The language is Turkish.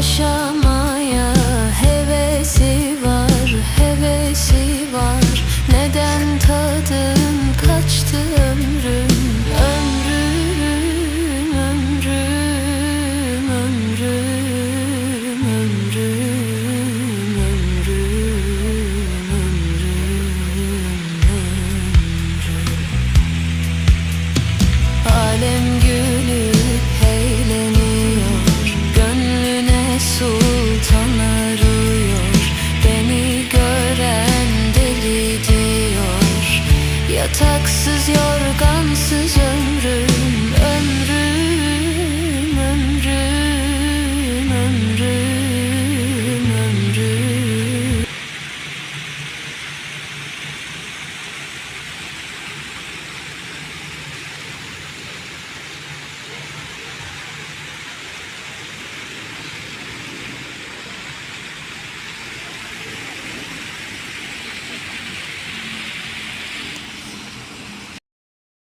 pressure Yataksız yorgan